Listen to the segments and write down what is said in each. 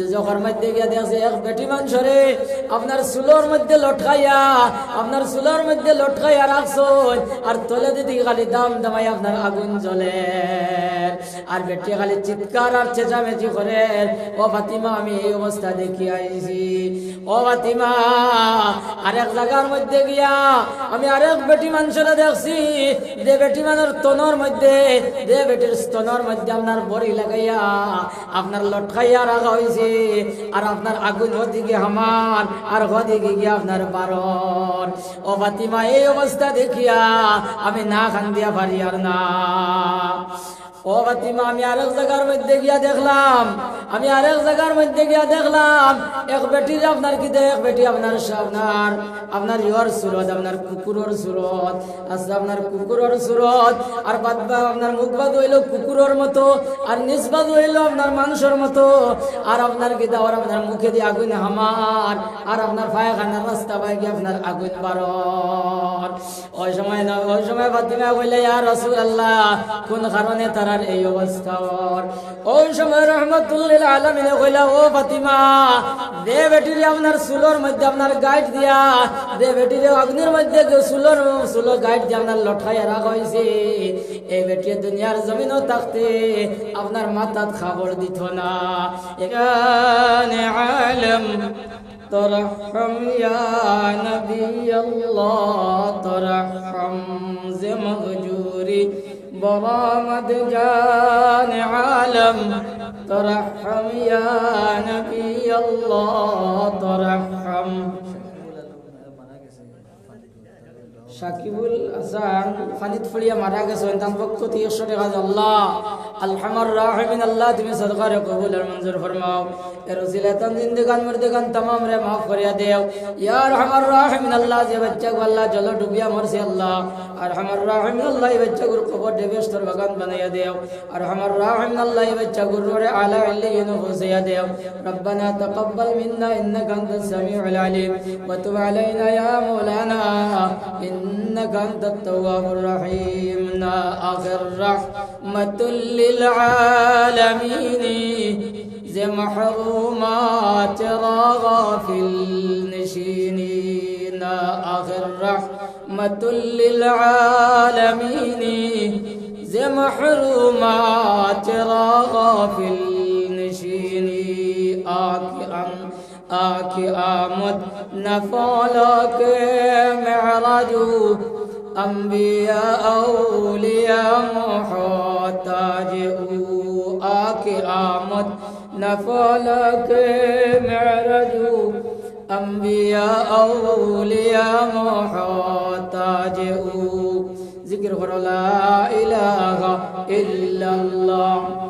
দুজখর মধ্যে গিয়া দিয়েছে এক বেটি মানুষরে, আপনার চুলোর মধ্যে লটকাইয়া, আপনার চুলোর মধ্যে লটকাইয়া রাখছ আর তলে দিদি খালি দাম দামাই আপনার আগুন জ্বলে। আর বেটি খালি চিৎকার আর চেঁচামেচি করে, ও ফাতিমা, আমি এই অবস্থা দেখি আইছি। ও ফাতিমা, আরেক জায়গার মধ্যে গিয়া আমি আরেক বেটি মানুষরা দেখছি। যে বেটি মানুষ তনর মধ্যে যে বেটির স্তনর মধ্যে আপনার বড়ি লাগাইয়া আপনার লটকাইয়া রাখা হয়েছে আর আপনার আগুন হদিকে আমার আর হদিকে গিয়া আপনার বারণ। ও ফাতিমা, এই অবস্থা দেখিয়া আমি না খান দিয়া পারি আর না। আমি মধ্যে গিয়া দেখলাম। আমি মধ্যে গিয়া দেখলাম, এক আপনার আর মতো, আর আপনার মানুষের মতো, আর আপনার কি দেওয়ার? আপনার মুখে দিয়ে আগুন হামার, আর আপনার পায়খানার রাস্তা পাই গিয়ে আপনার আগুন বারণ ওই সময় ওই সময় ফাতিমা কইলে, ইয়া রাসূলুল্লাহ, কোন কারণে তারার এই অবস্থা ওর ওই সময় রহমতুল্লিল আলমিনে কইলা ও ফাতিমা দে বেটিরে আপনার সুলোর মধ্যে আপনার গাইড দিয়া দে বেটিরে অগ্নির মধ্যে যে সুলোর সুলো গাইড দিয়ে আপনার লঠাইয়া রাখা হয়েছে এই বেটিয়ে দুনিয়ার জমিনও থাকতে আপনার মাথাত খাবার দিত না এখানে আলম ترحم يا نبي الله ترحم زي مغجوري برامد جان عالم ترحم يا نبي الله ترحم সাকিবুল হাসান ফানিত ফুলিয়া মারা গেছেন তার পক্ষ থেকে একশো টাকা দিয়ে আল্লাহ الحمر راحي من الله تمي صدقہ قبول المنظر فرماؤ. اے رسیلہ تن زندگان مردگان تمام رے معاف کریا دیو. یا الحمر راحمین اللہ جے بچہ کو اللہ جلو ڈوبیا مرسی اللہ. الحمر راحمین اللہ بچہ کو قبر دے بیشتر بگان بنایا دیو. الحمر من الله بچہ کو رور اعلی علیین خوسیا دیو. ربنا تقبل منا انك انت السميع العليم وتب علينا يا مولانا انك انت التواب الرحيم آخر رحمة اللي العالمين زي محرومات في نشينين آخر رحمة للعالمين. زي محرومات غافل آكي آكئا آكئا مدن نفالك معرجو أنبياء أولياء محتاج آكي آمد. نفالك معراج أنبياء أولياء محتاج ذكر لا إله إلا الله.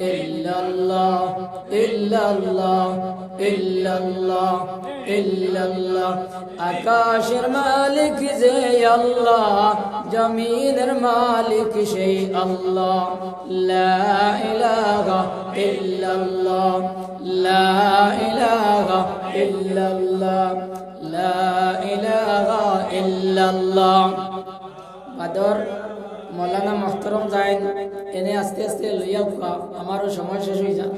إلا الله إلا الله إلا الله إلا الله আকাশের মালিক যে আল্লাহ জমিনের মালিক সেই আল্লাহ লা ইলাহা ইল্লাল্লাহ লা ইলাহা ইল্লাল্লাহ লা ইলাহা ইল্লাল্লাহ আদর মৌলানা মোহতরম যাইন এনে আস্তে আস্তে লইয়া উঠা, আমারও সময় শেষ হয়ে যায়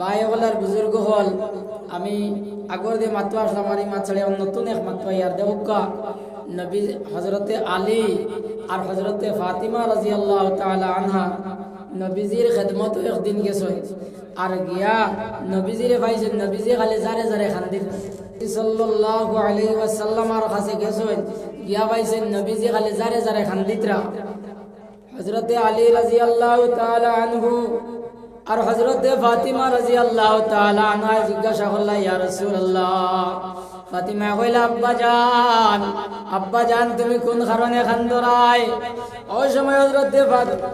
বাই হলার বুজুর্গ হল, আমি আগর দিয়ে মাতোয়া আসলাম আমার এই মাছাড়ে নতুন এক মাতোয়া ইয়ার দেবকা নবী হজরতে আলী আর হজরতে ফাতিমা রাজি আল্লাহ আনহা নবীজির খেদমত একদিন গেছে। আর গিয়া নবীজিরে পাইছেন নবীজি খালি জারে জারে খান্দিল। সাল্লাল্লাহু আলাইহি ওয়াসাল্লাম আর কাছে গেছেন গিয়া পাইছেন নবীজি খালি জারে জারে খান্দিতরা হজরতে আলী রাজি আল্লাহ আনহু আর হজরতে ফাতিমা রাজি আল্লাহ আনহা জিজ্ঞাসা করলা, ইয়া রাসূলুল্লাহ, ফাতিমা কইলা, আব্বা জান আব্বা জান, তুমি কোন কারণে খান্দরাই ওই সময় হজরতে ফাতিমা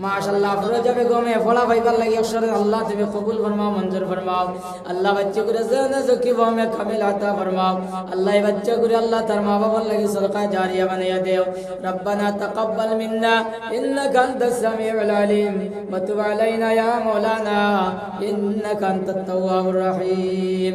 মাশাআল্লাহ ফিরোজা বেগমে ফলা পাইবার লাগি অক্ষরে আল্লাহ তুমি কবুল ফরমাও মঞ্জুর ফরমাও আল্লাহ বাচ্চা করে জানা জকি বমে কামিল আতা ফরমাও আল্লাহ এই বাচ্চা করে আল্লাহ তার মা বাবার লাগি সদকা জারিয়া বানাইয়া দেও রব্বানা তাকাব্বাল মিন্না ইন্নাকা আনতাস সামিউল আলিম ওয়া তুব আলাইনা ইয়া মাওলানা ইন্নাকা আনতাত তাওয়াবুর রহিম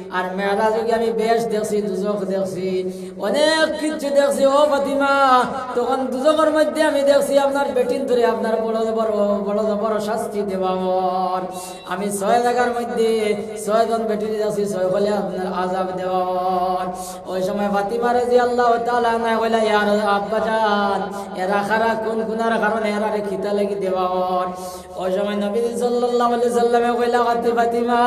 আর মেরাজ গিয়ে আমি বেশ দেখছি, দুজক দেখছি। অনেক কিছু দেখছি, ও ফাতিমা, তখন দুজকের মধ্যে আমি দেখছি আপনার বেটিন ধরে আপনার বড় বড় বড় বড় শাস্তি দেওয়ার আমি ছয় জায়গার মধ্যে ছয় জন বেটির দেখছি, ছয় বলে আপনার আজাব দেওয়ার ওই সময় ফাতিমা রাজি আল্লাহ তাআলা না কইলা ইয়ার আব্বা জান, এরা খারা কোন গুনার কারণে এরা খিতা লাগি দেওয়ার ওই সময় নবী আলাইহি সাল্লামে কইলা ফাতিমা,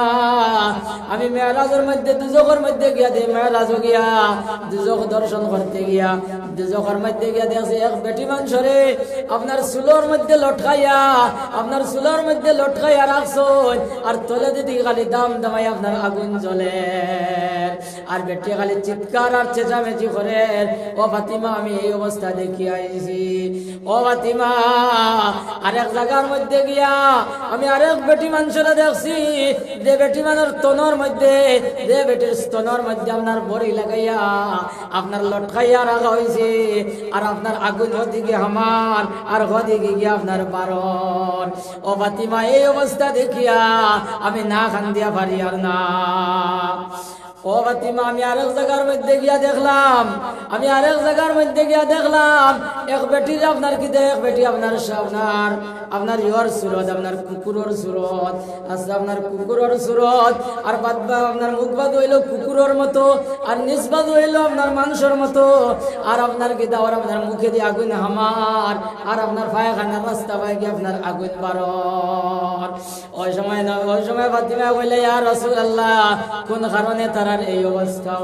আমি মেরাজের মধ্যে দুজকের মধ্যে গিয়া দে মেরাজ গিয়া দুজক দর্শন করতে গিয়া দুজকের মধ্যে গিয়া দেখছি এক বেটি মানুষরে আপনার চুলোর মধ্যে লটকাইয়া, আপনার চুলোর মধ্যে লটকাইয়া রাখছন আর তলে দিদি খালি দাম দামাই আপনার আগুন জ্বলে। আর বেটি খালি চিৎকার আর চেঁচামেচি করে, ও ফাতিমা, আমি এই অবস্থা দেখি আইছি। ও ফাতিমা, আরেক জায়গার মধ্যে গিয়া, আমি আরেক বেটি মানুষরা দেখছি, যে বেটি মানুষ স্তনের মধ্যে যে বেটির স্তনের মধ্যে আপনার বড়ি লাগাইয়া, আপনার লটকাইয়া রাখা হয়েছে আর আপনার আগুন হদিকে আমার, আর হদিকে গিয়া আপনার বারণ। ও বাতিমা, এই অবস্থা দেখিয়া আমি না খান দিয়া পারি আর না। ও আমি মধ্যে গিয়া দেখলাম, আমি মধ্যে গিয়া দেখলাম, এক আপনার কি বেটি আপনার আপনার আপনার আর আপনার মুখ মতো, আর আপনার মানুষের মতো, আর আপনার কি দাওয়ার, আপনার মুখে দিয়ে আগুন হামার, আর আপনার পায়খানার রাস্তা পায় কি আপনার আগুন বারর। ওই সময় ওই সময় ফাতিমা বলে ইয়া রাসূলুল্লাহ, কোন কারণে তারার এই অবস্থা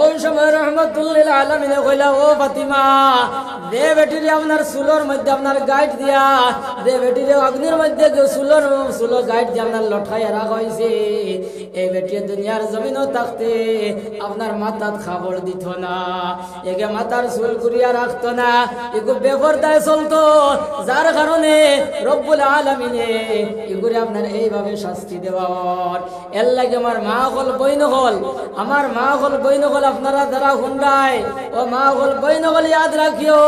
ওই সময় রহমতুল্লিল আলমিনে কইলা, ও ফাতিমা দে বেটিরে আপনার সুলোর মধ্যে আপনার গাইড দিয়া দে বেটিরে অগ্নির মধ্যে সুলোর সুলো গাইড দিয়ে আপনার লঠাই রাখা হয়েছে এই বেটিয়ে দুনিয়ার জমিনও থাকতে আপনার মাথাত খাবার দিত না একে মাথার চুল করিয়া রাখতো না, এগু বেপরদায় চলতো, যার কারণে রব্বুল আলমিনে এগুলি আপনার এইভাবে শাস্তি দেওয়ার এর লাগে আমার মা হল বইন হল আমার মা হল বইন হল আপনারা দ্বারা হুন্ডায়, ও মা হল বইন হল ইয়াদ রাখিও,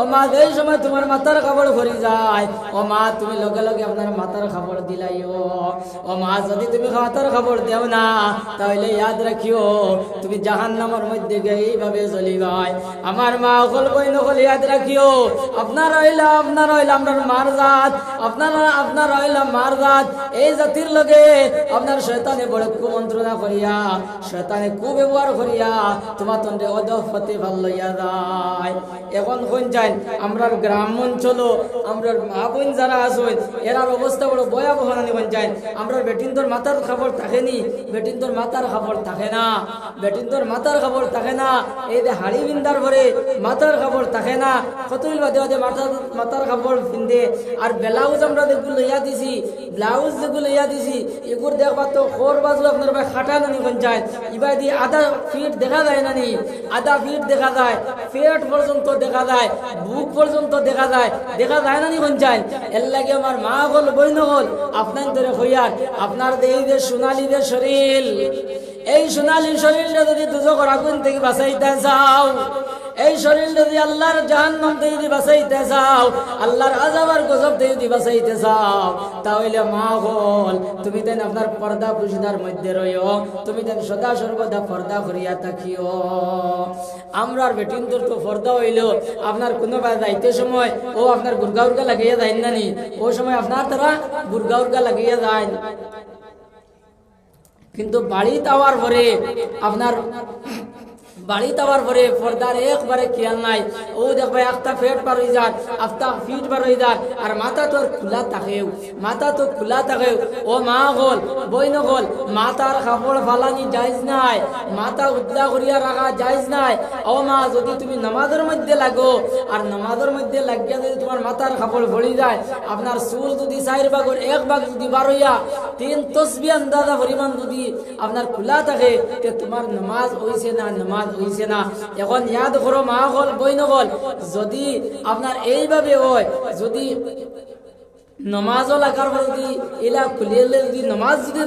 ও মা এই সময় তোমার মাথার খাবার ভরি যায়, ও মা তুমি লগে লগে আপনার মাথার খাবার দিলাইও, ও মা যদি তুমি মাথার খাবার দেও না, তাহলে ইয়াদ রাখিও, তুমি জাহান নামের মধ্যে গিয়ে এইভাবে চলিবাই আমার মা হল বইন হল ইয়াদ রাখিও, আপনার হইলা আপনার হইলা আপনার মার জাত, আপনারা, আপনার হইলা মার জাত, এই জাতির লগে আপনার শয়তানে বড় কুমন্ত্রণা করিয়া শয়তানে কুব্যবহার করিয়া তোমার তন্ডে অদফতে ভালো যায়। এখন কোন যাই আমরার গ্রাম অঞ্চল আমরার মা বোন যারা এরার অবস্থা বড় ভয়াবহ নানি কোন যাই খবর থাকেনি খবর থাকে না। বেটিন তোর খবর থাকে না। এই যে হাড়ি বিন্দার ভরে খবর থাকে না। কতই বাদে বাদে মাথার খবর পিন্দে আর ব্লাউজ আমরা যেগুলো লইয়া দিছি, ব্লাউজ যেগুলো লইয়া দিছি এগুলো দেখবা তো খোর বাজু আপনার ভাই খাটা নানি পঞ্চায়েত এবার ইবাদি আধা ফিট দেখা যায় নানি, আধা ফিট দেখা যায়। পেট পর্যন্ত দেখা যায়, বুক পর্যন্ত দেখা যায়। দেখা যায় নানি যায়? এর লাগে আমার মা হল বই হল আপনার ধরে হইয়ার। আপনার এই যে সোনালি যে শরীর, এই সোনালি শরীরটা যদি দুজো আগুন থেকে বাঁচাইতে চাও। এই শরীর যদি আল্লাহর জাহান্নাম থেকে বাঁচাইতে চাও, আল্লাহর আজাবার গজব থেকে বাঁচাইতে চাও, তাহলে মা হল তুমি দেন আপনার পর্দা পুষদার মধ্যে রইও, তুমি দেন সদা সর্বদা পর্দা করিয়া থাকিও। আমরার বেটিন তোর তো পর্দা হইল, আপনার কোনো যাইতে সময়, ও আপনার গুরগা উর্গা লাগিয়ে যায় না নি? ও সময় আপনার তারা গুরগা উর্গা লাগিয়ে যায় কিন্তু বাড়িতে তাওয়ার পরে আপনার বাড়ি যাওয়ার পরে পর্দার একবারে খেয়াল নাই। ও দেখবে একটা ফেট বার হয়ে যান একটা ফিট বার হয়ে যান আর মাথা তোর খোলা থাকেও, মাথা তো খোলা থাকেও। ও মা হল বইন হল মাথার কাপড় ফালানি যাইজ নাই, মাথা উদ্দা করিয়া রাখা যাইজ নাই। ও মা, যদি তুমি নামাজের মধ্যে লাগো, আর নামাজের মধ্যে লাগিয়া যদি তোমার মাথার কাপড় ভরি যায়, আপনার চুল যদি চার ভাগর এক ভাগ যদি বার হইয়া, তিন তসবি আন্দাজা পরিমাণ যদি আপনার খোলা থাকে, তে তোমার নামাজ হইছে না নামাজ হইছে না। এখন ইয়াদ করো মা হল বই নগল যদি আপনার এইভাবে হয় যদি নমাজও পর যদি এলা খুলিয়ে যদি নমাজ যদি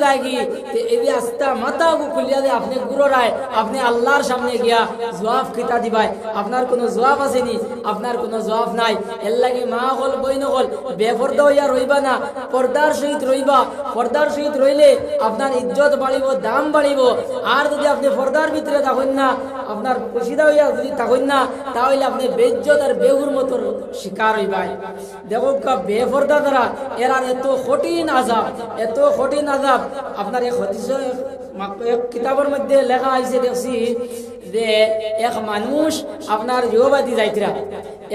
তে এবি আস্তা মাথা খুলিয়া দিয়ে আপনি গুড়ায় আপনি আল্লাহর সামনে গিয়া জবাব খিতা দিবাই আপনার কোনো জবাব আসেনি আপনার কোনো জবাব নাই এর লাগে মা হল বই নগল বেপর্দা হইয়া রইবা না পর্দার সহিত রইবা পর্দার সহিত রইলে আপনার ইজ্জত বাড়িব দাম বাড়িব আর যদি আপনি পর্দার ভিতরে থাকুন না আপনার খুশিদা হইয়া যদি থাকুন না তাহলে আপনি বেজ্জত আর বেহুর মতো শিকার হইবাই দেখো বেপর্দা দ্বারা এরার এত কঠিন আজাব এত কঠিন আজাব আপনার এক হদিস এক কিতাবের মধ্যে লেখা আছে দেখছি যে, এক মানুষ আপনার ইহবাদী যাইতরা।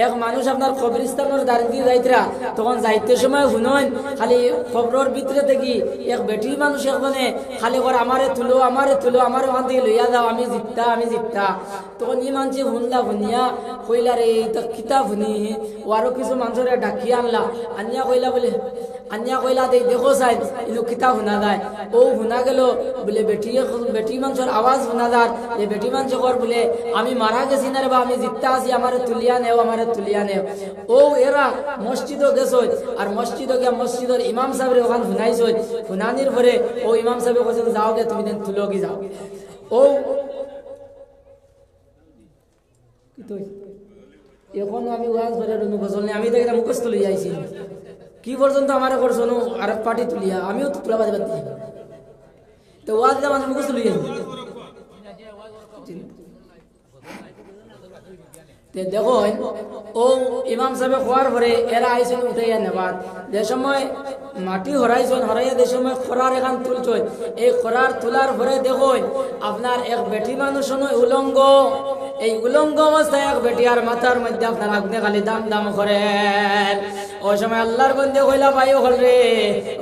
এক মানুষ আপনার কবরিস্তানের দাঁড়ি দিয়ে যাইতরা, তখন যাইতে সময় শুনন, খালি খবরের ভিতরে দেখি এক বেটি মানুষ এখানে খালি করে, আমারে তুলো আমারে তুলো, আমার ওখান থেকে লইয়া যাও, আমি জিততা আমি জিততা। তখন ই মানুষে শুনলা শুনিয়া কইলা রে তো কিতা শুনি ও আরও কিছু মানুষের ডাকিয়া আনলা, আনিয়া কইলা বলে, আনিয়া কইলা দেই, দেখো চাই ইনু কিতা শুনা যায়? ও শুনা গেল, বলে, বেটি বেটি মানুষের আওয়াজ শুনা যার। যে বেটি মানুষ বলে, আমি মারা গেছি না রে বা, আমি জিততা আছি, আমারে তুলিয়া নেও, আমারে তুলিয়া নেও ও, এরা আর গিয়া মসজিদের ইমাম সাহেবের ওখান শুনানির পরে ও ইমাম যাও গে, তুমি দেন তুলো কি যাও। ও এখন আমি ওয়াজ করে মুখস্থ নেই আমি মুখস্থ যাইছি কি পর্যন্ত আমার নো আর পার্টি তুলিয়া। আমিও তুলা বাজে বাদ তো ওয়াজ মুখস্থ লই দেখো ও ইমাম সাহেব হওয়ার পরে এরা আইসেন উঠে নেবাদ যে সময় মাটি হরাইছেন, হরাইয়া যে সময় খরার এখান তুলছেন এই খরার তোলার পরে দেখো আপনার এক বেটি মানুষ নয়, উলঙ্গ। এই উলঙ্গ অবস্থায় এক বেটি আর মাথার মধ্যে আপনার আপনি খালি দাম দাম করেন ওই সময় আল্লাহর বন্ধে কইলা, ভাই হল রে,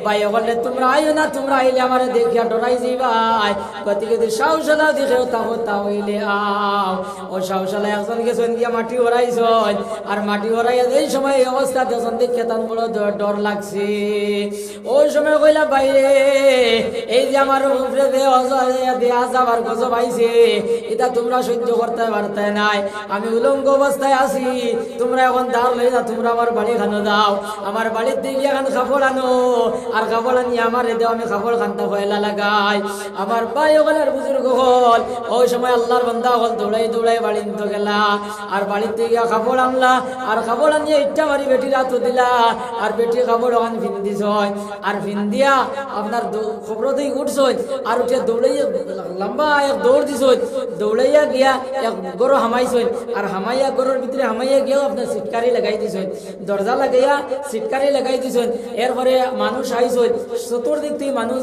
ভাই হল রে, তোমরা আইও না, তোমরা আইলে আমার দেখিয়া ডরাই যাইবাই। গতিকে যদি সাহসালা দেখেও তাহো তাহলে আও। ও সাহসালা একজন গেছেন গিয়া মাটি হরাইছন আর মাটি হরাইয়া এই সময় এই অবস্থা দেখুন দেখে তার বড় ডর লাগছে। ওই সময় কইলা, ভাই রে, এই যে আমার উপরে দে দে আজাব আর গজব আইছে, এটা তোমরা সহ্য করতে পারতে নাই। আমি উলঙ্গ অবস্থায় আছি, তোমরা এখন লই না তোমরা আমার বাড়ি খানো দাও। আমার বাড়ির দিকে এখন কাপড় আনো, আর কাপড় আমার দেও, আমি কাপড় খান্তা লাগাই। আমার ভাই বুজুর্গ হল, ওই সময় আল্লাহর বান্দা হল, দৌড়াই দৌড়াই বাড়ি নিতে গেলা। আর বাড়ির থেকে কাপড় আনলা, আর কাপড় আনিয়ে ইচ্ছা মারি বেটি রাত দিলা, আর বেটি কাপড় ওখান ফিন দিছ। দিয়ে আর মানুষ চতুর্দিক মানুষ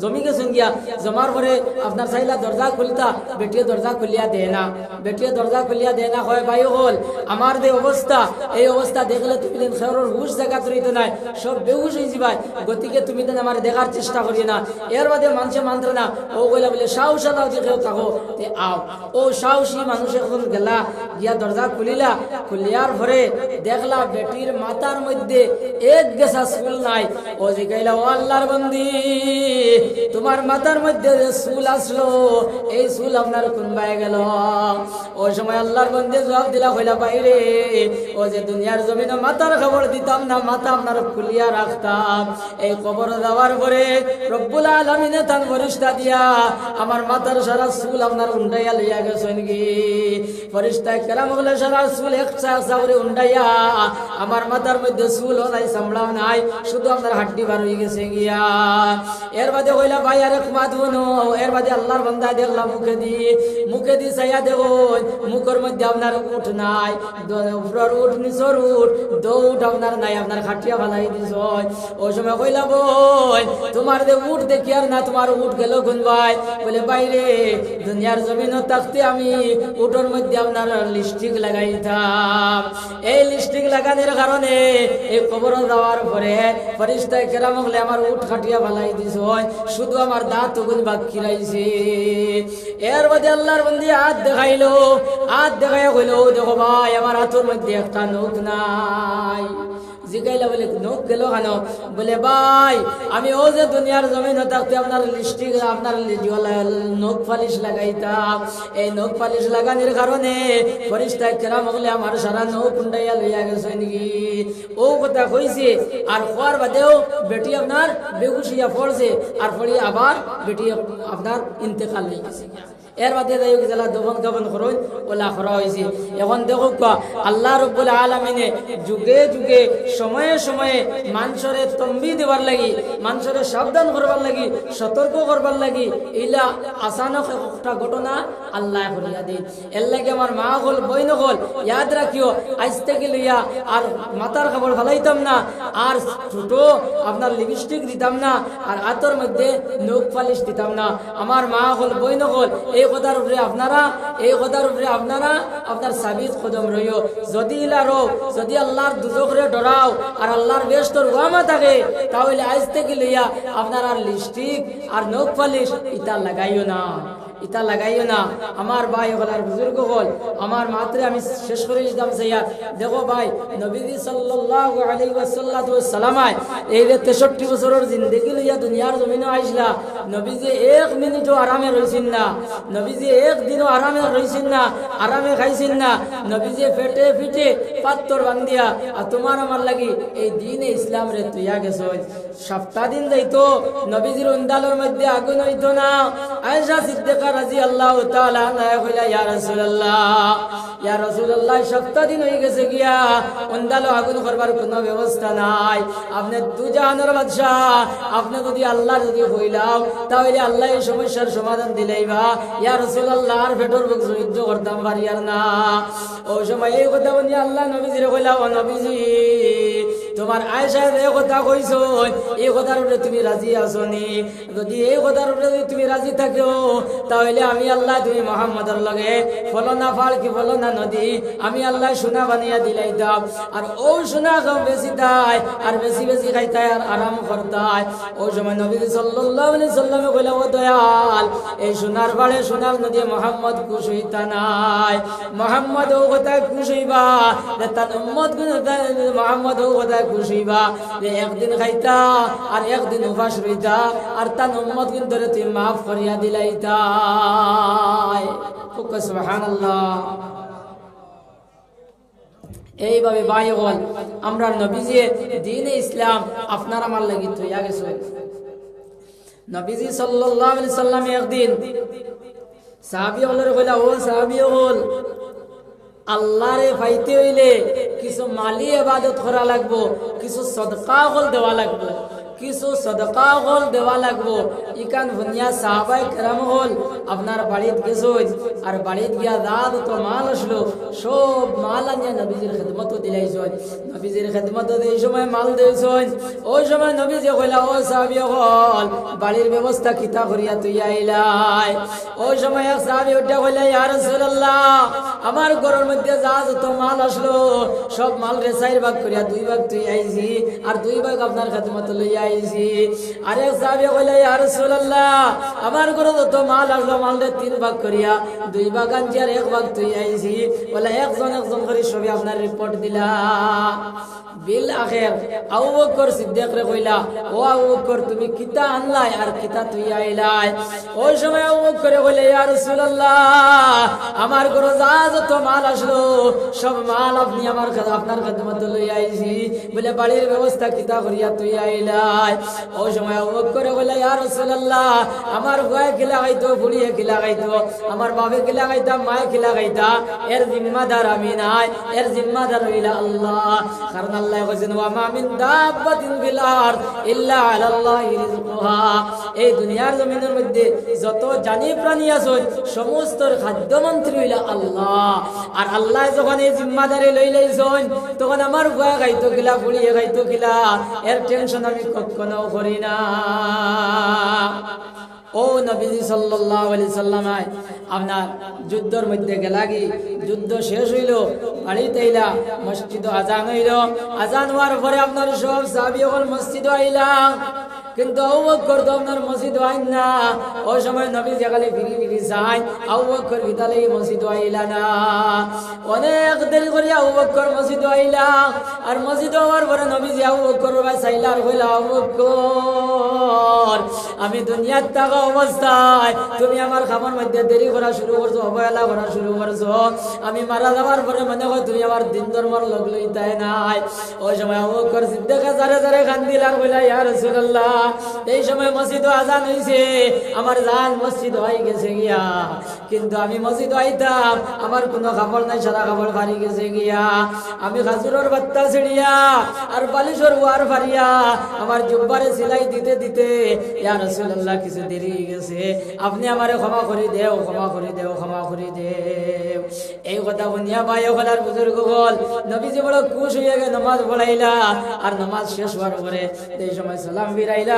জমি গেছেন গিয়া। জমার পরে আপনার চাইলা দরজা খুলতা, বেটিয়ে দরজা খুলিয়া দেয় না। বেটিয়ে দরজা খুলিয়া দেয় না হয় বায়ু হল। আমার যে অবস্থা এই অবস্থা দেখলে তুমি শহরের হুশ জায়গা নাই। সব বেহুশ হয়ে যাবাই গতিকে তুমি দেন আমার দেখার চেষ্টা করি না। এর বাদে মানুষে মানতে না, ও কইলা বলে সাহসালাও যে কেউ থাকো আও। ও সাহসী মানুষ এখন গেলা, গিয়া দরজা খুলিলা, খুলিয়ার পরে দেখলা বেটির মাথার মধ্যে এক গেছা চুল নাই। ও যে কইলা, ও আল্লাহর বন্দি, তোমার মাথার মধ্যে যে চুল আসলো, এই চুল আপনার কোন কোনবাই গেল? ওই সময় আল্লাহর বন্দে জবাব দিলা, কইলা, বাইরে, ও যে দুনিয়ার জমিনে মাথার খবর দিতাম না মাথা আপনার খুলিয়া রাখতাম। এই খবর দেওয়ার পরে রব্বুল আলমিনে তার বরিষ্ঠা দিয়া, আমার মাথার সারা চুল আপনার উন্ডাইয়া লইয়া গেছেন কি? ফরিস্তা কেরাম হলে সারা চুল একসা উন্ডাইয়া, আমার মাথার মধ্যে চুল নাই সামলাও নাই, শুধু আপনার হাড্ডি বার হয়ে গেছে গিয়া। এর বাদে কইলা, ভাই আরে বনো, এর বাদে আল্লাহর বান্দা দেখলাম মুখে দি মুখে দি চাইয়া দেখো মুখের মধ্যে আপনার উঠ নাই উঠ, নিচর উঠ, দৌট আপনার নাই, আপনার খাটিয়া ভালাই দিছ ওই সময় কইলা, বই, তোমার দে উঠ দেখি আর না, তোমার উঠ গেল গুন ভাই বলে, বাইরে, দুনিয়ার জমিন থাকতে আমি উঠোর মধ্যে আপনার লিপস্টিক লাগাইতাম। এই লিপস্টিক লাগানোর কারণে এই কবর দেওয়ার পরে ফরিস্তায় কেরাম হলে আমার উঠ খাটিয়া ভালাই দিছ শুধু আমার দাঁত গুণ বাকি রাইছে এর মধ্যে আল্লাহর বন্দি হাত দেখাইলো, হাত দেখাইয়া কইলো, "ও দেখো ভাই, আমার হাতের মধ্যে একটা নখ নাই। জিগাইলা বলে, নখ গেল কেন বলে, ভাই, আমি ও যে দুনিয়ার জমিন থাকতে আপনার লিপস্টিক আপনার নখ পালিশ লাগাইতাম। এই নখ পালিশ লাগানোর কারণে ফরিস্তা কেরাম হলে আমার সারা নখ কুন্ডাইয়া লইয়া গেছে নাকি ও কথা কইছে, আর খোয়ার বাদেও বেটি আপনার বেগুসিয়া পড়ছে, আর পড়ি আবার বেটি আপনার ইন্তেকাল হয়ে গেছে এর বাদে ওলা হয়েছে এখন দেখো আল্লাহ রব্বুল আলমিনে যুগে যুগে, সময়ে সময়ে মানুষরে তম্বি লাগি, মানুষরে সাবধান করবার লাগি, সতর্ক করবার লাগি আসানক একটা ঘটনা আল্লাহ করিয়া দিন। এর লাগে আমার মা হল, বইন হল, ইয়াদ রাখিও, আজ থেকে লইয়া আর মাথার খাবার ফেলাইতাম না, আর ছোট আপনার লিপস্টিক দিতাম না, আর আতর মধ্যে নখ পালিশ দিতাম না। আমার মা হল, বইন হল এই কথার উপরে আপনারা, এই কথার উপরে আপনারা, আপনার সাবিত কদম রইও। যদি ইলা রো যদি আল্লাহর দুজকরে ডরাও আর আল্লাহর বেস্তর ওয়ামা থাকে, তাহলে আজ থেকে লইয়া আপনার আর লিপস্টিক আর নখ পালিশ ইটা লাগাইও না। ইটা লাগাইও না। আমার ভাই হল আর বুজুর্গ হল। আমার মাত্রে আমি শেষ করে দিতাম সাইয়া দেখো ভাই আলাইহি ওয়াসাল্লাতু এই যে 63 বছরের জিন্দেগি লইয়া দুনিয়ার জমিনে আইসলা, নবীজি এক মিনিটও আরামে রইছেন না। নবীজি এক দিনও আরামে রইছেন না, আরামে খাইছেন না। নবীজি পেটে পিঠে পাত্তর বান্ধিয়া, আর তোমার আমার লাগি এই দিনে ইসলাম রে তুইয়া গেছ সপ্তাহ দিন যাইতো, নবীজির মধ্যে আগুন হইতো না। আয়েশা সিদ্দিকা রাজি আল্লাহ তাআলা আনহা কইলা, ইয়া রাসূলুল্লাহ ইয়া রাসূলুল্লাহ, সপ্তাহ দিন হয়ে গেছে গিয়া আগুন করবার কোনো ব্যবস্থা নাই। আপনি দুজাহানের বাদশাহ, আপনি যদি আল্লাহ যদি হইলাও তাহলে আল্লাহ এই সমস্যার সমাধান দিলেইবা ইয়া রাসূলুল্লাহ, আর ভেটর বুক সহ্য করতাম পারি আর না। ওই সময় এই কথা বলি আল্লাহ নবীজির কইলা, ও নবীজি তোমার আয়সা এই কথা কইছ এই কথার উপরে তুমি রাজি আছো নি? যদি এই কথার উপরে যদি তুমি রাজি থাকো, তাহলে আমি আল্লাহ তুমি মোহাম্মদের লগে ফলনা ফাল কি ফলনা নদী, আমি আল্লাহ সোনা বানিয়া দিলাই দাম আর ও সোনা খাও বেশি তাই আর বেশি বেশি খাইতাই আর আরাম করতাই ওই সময় নবী সাল্লাল্লাহু সাল্লামে কইলা ও দয়াল, এই সোনার বাড়ে সোনার নদী মোহাম্মদ খুশ হইতা নাই। মোহাম্মদ ও কথা খুশ হইবা? তার মোহাম্মদ ও কথা খুশ হইবা যে একদিন খাইতা আর একদিন উপাস রইতা, আর তার উম্মত ধরে তুই মাফ করিয়া দিলাইতা এইভাবে আমরা নবীজি দিনে ইসলাম আপনার আমার লাগি গেছে। নবীজি সাল্লাল্লাহু সাল্লাম একদিন সাহাবী হলের কইলা, ও সাহাবী হল আল্লাহরে পাইতে হইলে কিছু মালি ইবাদত করা লাগবো, কিছু সদকা হল দেওয়া লাগবো, কিছু সদকা হল দেওয়া লাগবো। ইকান ভুনিয়া সাহাবাই কেরাম হল, আপনার বাড়িত গেছই আর বাড়িত গিয়া দাদ তো মাল আসলো, সব মাল আনিয়া নবীজির খেদমত দিলাইছই নবীজির খেদমত এই সময় মাল দিয়েছই ওই সময় নবীজি কইলা, ও সাহাবি হল, বাড়ির ব্যবস্থা কিতা করিয়া তুই আইলাই? ওই সময় এক সাহাবি উঠে কইলা, ইয়া রাসূলুল্লাহ আমার ঘরের মধ্যে যা যত মাল আসলো, সব মাল রে চার ভাগ করিয়া দুই ভাগ তুই আইছি আর দুই ভাগ আপনার খাতে মতো লইয়া আইছি আরে সাহেব কইলে আর রাসূলুল্লাহ, আমার ঘরে যত মাল আসলো, মাল রে তিন ভাগ করিয়া দুই ভাগ আনছি আর এক ভাগ তুই আইছি বলে, একজন একজন করে সবই আপনার রিপোর্ট দিলা। বিল আখের। আবু বকর কইলা, ও আবু তুমি কিতা আনলাই আর কিতা তুই আইলাই? ওই সময় আবু কইলে, ইয়া রাসূলুল্লাহ, আমার যা যত মাল আসলো, সব মাল আপনি আমার কাছে, আপনার লই আইছি। বলে বাড়ির ব্যবস্থা কিতা করিয়া তুই আইলাই? ও সময় করে বলে ইয়া রাসূলুল্লাহ, আমার গয়ে কিলা গাইতো ফুড়িয়ে কিলা গাইতো আমার বাবে কিলা গাইতা মায়ে কিলা গাইতা এর জিম্মাদার আমি নাই, এর জিম্মাদার হইলা আল্লাহ। কারণ আল্লাহ ওয়া মা মিন দাব্বাতিন ফিল আরদ ইল্লা এই দুনিয়ার জমিনের মধ্যে যত জানি প্রাণী আছে, সমস্ত খাদ্য মন্ত্রী হইলা আল্লাহ। আর আল্লাহ যখন এই জিম্মাদারি লই লইছেন, তখন আমার গুয়া গাইতো গিলা ফুড়িয়ে গাইতো গিলা এর টেনশন আমি কখনো করি না। ও নবীজি সাল্লাহ আলি সাল্লামায়, আপনার যুদ্ধর মধ্যে গেলাগি, যুদ্ধ শেষ হইল, বাড়িতে আইলা, মসজিদ আজান হইল। আজান হওয়ার পরে আপনার সব সাবি হল মসজিদ আইলা। কিন্তু বকর তো আপনার মসজিদ আইন না। ওই সময় নবী যেখানে ফিরি ফিরি যাই আবু বকর ভিতরে মসজিদ আইলা না। অনেক দেরি করে বকর মসজিদ আইলা। আর মসজিদ হওয়ার পরে নবী যে বকর ভাই, চাইলা আর হইলা বকর আমি দুনিয়ার থাকা অবস্থায়, তুমি আমার খাবার মধ্যে দেরি করা শুরু করছ, অবহেলা করা শুরু করছ। আমি মারা যাওয়ার পরে মনে হয় তুমি আমার দিন ধর্মর লোক লইতাই নাই। ওই সময় আবু বকর সিদ্দিকা জারে জারে কান্দিল আর বইলা ইয়া রাসূলুল্লাহ। এই সময় মসজিদ আজান হইছে, আমার জান মসজিদ হয়ে গেছে গিয়া। কিন্তু আমি মসজিদ আইতাম আমার কোনো খাবার নাই সারা খাবার ফারি গেছে গিয়া। আমি খাজুরের বাত্তা ছিড়িয়া আর বালিশর ওয়ার ফারিয়া আমার জুব্বারে সিলাই দিতে দিতে, ইয়া রাসূলুল্লাহ, কিছু দেরি গেছে। আপনি আমারে ক্ষমা করে দেও, ক্ষমা করে দেও, ক্ষমা করে দেও। এই কথা শুনিয়া ভাই ওখানার বুজুর্গ বল, নবীজি বড় খুশ হয়ে গে নামাজ পড়াইলা, আর নামাজ শেষ হওয়ার পরে এই সময় সালাম ফিরাইলা।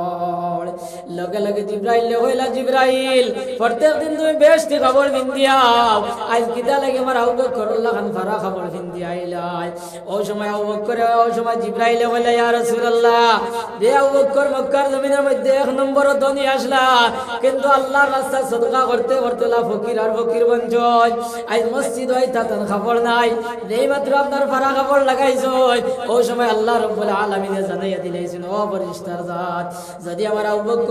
লগে লগে জিব্রাইল লে হইলা জিব্রাইল। প্রত্যেক দিন তুমি বেশটি খবর ভিন্দিয়াও আজ কিতা লাগে আমার আবু বকর খান ফারা খবর ভিন্দি আইলাই। ও সময় আবু বকর ও সময় জিব্রাইল হইলা ইয়া রাসূলুল্লাহ। দে আবু বকর মক্কার জমিনের মধ্যে এক নম্বর ধনী আসলা। কিন্তু আল্লাহর রাস্তা সদকা করতে করতে লা ফকির আর ফকির বঞ্চন আজ মসজিদ হয় তাতন খবর নাই। এই মাত্র আপনার ফারা খবর লাগাইছো ও সময় আল্লাহ রব্বুল আলামিনে জানাইয়া দিলাইছেন, ও পরিষ্কার জাত। যদি আমার বকর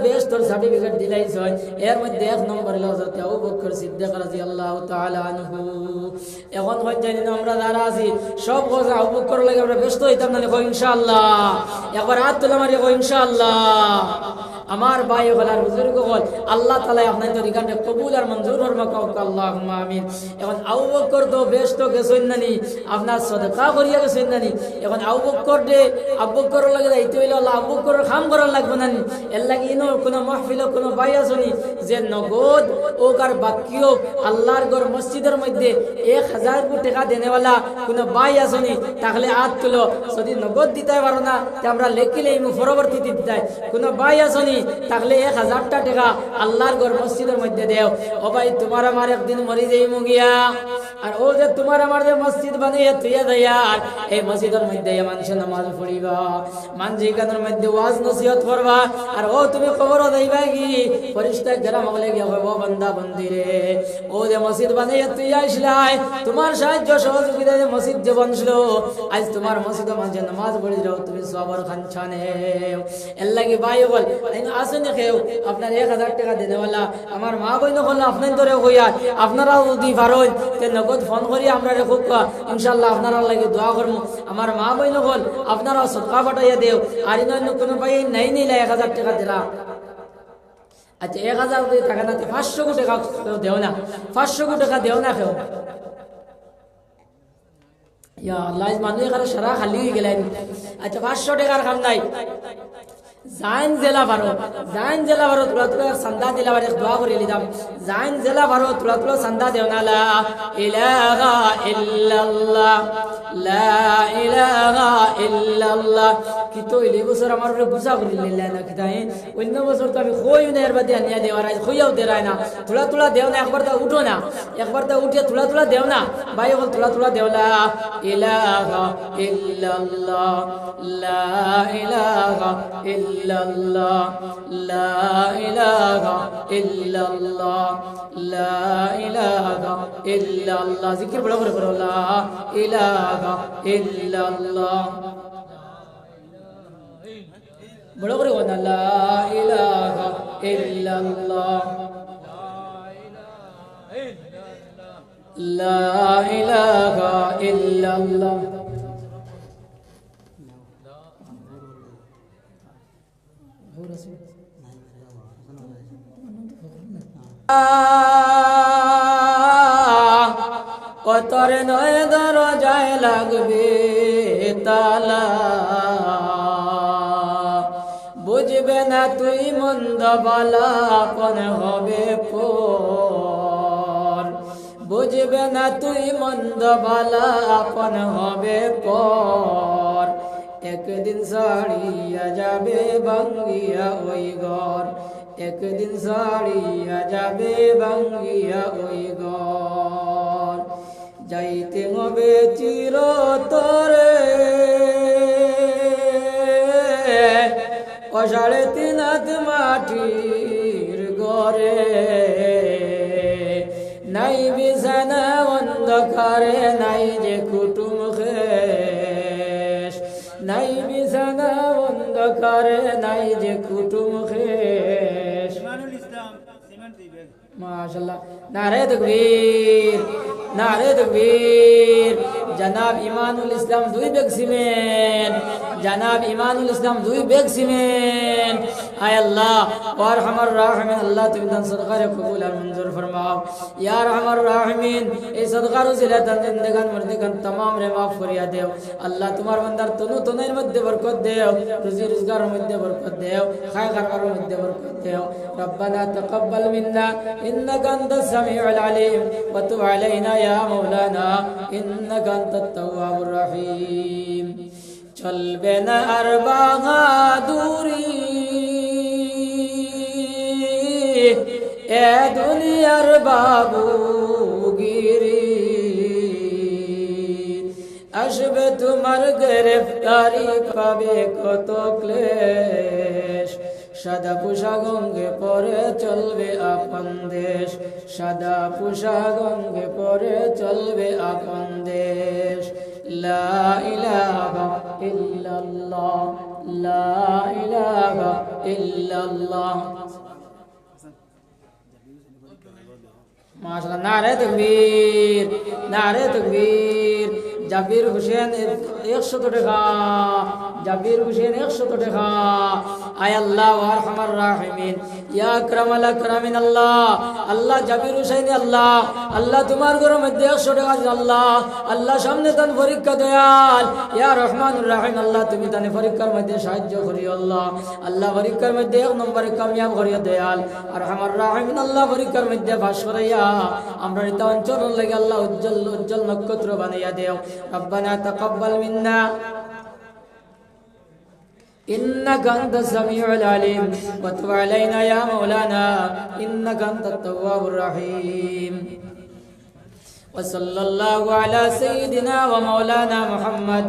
থাকতে বেশতর সার্টিফিকেট দিলাইছ এর মধ্যে এক নম্বর হলো হযরত আবু বকর সিদ্দিক রাদিয়াল্লাহু তাআলা আনহু। এখন হয় জানি আমরা যারা আছি, সব কথা আবু বকর লাগে আমরা ব্যস্ত হইতাম না কই ইনশাআল্লাহ। একবার হাত তুলে মারি কই ইনশাআল্লাহ। আমার ভাই হলার বুজুর্গ হল, আল্লাহ তালা আপনার তরিকাটা কবুল আর মঞ্জুর হরমা কাউক আল্লাহ আমিন। এখন আবু বকর তো বেশ তো গেছেন নানি, আপনার সদকা করিয়া গেছেন নানি। এখন আবু বকর দে, আবু বকর লাগে দায়িত্ব হইলে আল্লাহ আবু বকর কাম করার লাগবে নানি। এর লাগে ইনো কোনো মহফিল কোনো ভাই আসনি যে নগদ ও কার বাক্যও আল্লাহর গড় মসজিদের মধ্যে এক হাজার কোটি টাকা দেনেওয়ালা কোনো ভাই আসনি তাহলে আত তুলো যদি নগদ দিতে পারো না আমরা লেখিলে পরবর্তী দিতে কোনো ভাই আসনি তাহলে এক হাজারটা টাকা আল্লাহর ঘর মসজিদের মধ্যে দেও। ও ভাই, তোমার আমার একদিন মরি যাই মুগিয়া। আর ও যে তোমার আমার যে মসজিদ বানিয়ে তুইয়া দেয়ার এই মসজিদের মধ্যে মানুষের নামাজ পড়িবা। মানজি গানের মধ্যে ওয়াজ নসিহত করবা। আর ও তুমি খবরও দেইবা কি? পরিষ্কার গ্রাম হলে গিয়ে হইব বন্দা, বন্দিরে, ও যে মসজিদ বানিয়ে তুই আসলাই, তোমার সাহায্য সহযোগিতা যে মসজিদ যে বনছিল আজ তোমার মসজিদের মাঝে নামাজ পড়ে যাও, তুমি সবর খানছানে। এর লাগে ভাই বল আসেন কেউ। আপনার এক হাজার টাকা দেনেওয়ালা আমার মা বই নকল আপনার ধরে হইয়া, আপনারাও যদি পারেন নগদ ফোন করি আমরা খুব ইনশাল্লাহ আপনারা লাগে দোয়া করব আমার মা বই নকল আপনারাও সদকা পাঠাইয়া দেও। আর ইন কোনো ভাই নাই নিলে এক হাজার টাকা দিলা। আচ্ছা এক হাজার টাকা না পাঁচশো দেও না। পাঁচশো কোটি টাকা দেও না কেউ। ইয়া আল্লাহ মানুষ এখানে খালি হয়ে গেলেন। আচ্ছা পাঁচশো টাকার কাম নাই। জাইন জেলা ভারত জাইন জেলা ভারত তুলা সান্দা দিলা বারে দোয়া করে লিদাম জাইন জেলা ভারত তুলা সান্দা দেও না লা ইলাহা ইল্লাল্লাহ লা ইলাহা ইল্লাল্লাহ কি তো এই বছর আমার উপরে বুঝা করে লিলা না কি তাই অন্য বছর তো আমি কই না এর বাদে আনিয়া দেওয়ার আজ কইয়াও দেরাই না তুলা তুলা দেও না একবার তো উঠো না একবার তা উঠে তুলা তুলা দেও না ভাই বল তুলা তুলা দেও লা ইলাহা ইল্লাল্লাহ লা ইলাহা ইল্লাল্লাহ লা ইলাহা ইল্লাল্লাহ, লা ইলাহা ইল্লাল্লাহ। জিকির বড় করে করো লা ইলাহা ইল্লাল্লাহ। বড় করে বলো, লা ইলাহা ইল্লাল্লাহ। লা ইলাহা ইল্লাল্লাহ। কতরে নয় দরজায় লাগবে তালা। বুঝবে না তুই মন্দ বালা, কোন হবে পর। বুঝবে না তুই মন্দ বালা, কোন হবে পর। একদিন সাড়িয়া যাবে বাঙ্গিয়া ওই ঘর। একদিন সাড়িয়া যাবে বাঙ্গিয়া ওই ঘর। যাইতে হবে চিরতরে। অষাঢ়ে তিন হাত মাটির গড়ে নাই বিছানা অন্ধকারে, নাই যে কুটুম খেস নাই বিছানা অন্ধকারে, নাই যে কুটুম খেস মাশাল্লাহ নারে তকবীর নারে তকবীর। জনাব ইমানুল ইসলাম দুই বেগ সিমেন, জনাব ইমানুল ইসলাম দুই বেগ সিমেন। আয় আল্লাহ ওয়ার হামার রাহমিন, আল্লাহ তুমি দান সদকারে কবুল আর মঞ্জুর ফরমাও। ইয়া রহমার রাহমিন, এই সদকার উসিলা দান জিন্দেগান মুর্দিগান तमाम রে মাফ করিয়া দেও। আল্লাহ তোমার বান্দার তনু তনের মধ্যে বরকত দেও, রুজি রোজগারের মধ্যে বরকত দেও খায় খারকার মধ্যে বরকত দেও। রব্বানা তাকাব্বাল মিন্না إنك أنت السميع العليم وتب علينا يا مولانا إنك أنت التواب الرحيم চলবে না আর বাহাদুরি এ দুনিয়ার বাবুগিরি আসবে তোমার গ্রেফতারি পাবে কত ক্লেশ সাদা পোশাক গঙ্গে পরে চলবে আপন দেশ। সাদা পোশাক গঙ্গে পরে চলবে আপন দেশ। লা লা নারে তকবীর নারে তকবীর। জাবির হোসেন একশত টাকা, জাবির হোসেন একশত টাকা। আয় আল্লাহ আরহামার রাহিমিন। ইয়া আকরামাল আকরামিন আল্লাহ আল্লাহ জাবির হোসেন আল্লাহ আল্লাহ তোমার ঘরের মধ্যে একশো টাকা আল্লাহ আল্লাহ সামনে তান পরীক্ষা দয়াল। ইয়া রহমানুর রাহিম, আল্লাহ তুমি তানে পরীক্ষার মধ্যে সাহায্য করি আল্লাহ। আল্লাহ পরীক্ষার মধ্যে এক নম্বরে কামিয়াব করিয়া দয়াল। আর আমার রাহিমিন, আল্লাহ পরীক্ষার মধ্যে ভাস করাইয়া আমরা রিতা অঞ্চল লাগে আল্লাহ উজ্জ্বল উজ্জ্বল নক্ষত্র বানাইয়া দেও। ربنا تقبل منا. إنك أنت السميع العليم. وتب علينا يا مولانا. إنك أنت التواب الرحيم. وصلى الله على سيدنا ومولانا محمد.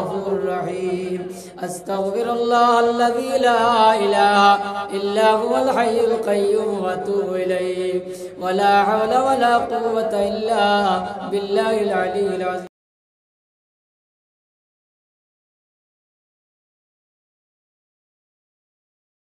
غفور رحيم أستغفر الله الذي لا إله إلا هو الحي القيوم وأتوب إليه. ولا حول ولا قوة إلا بالله العلي العظيم.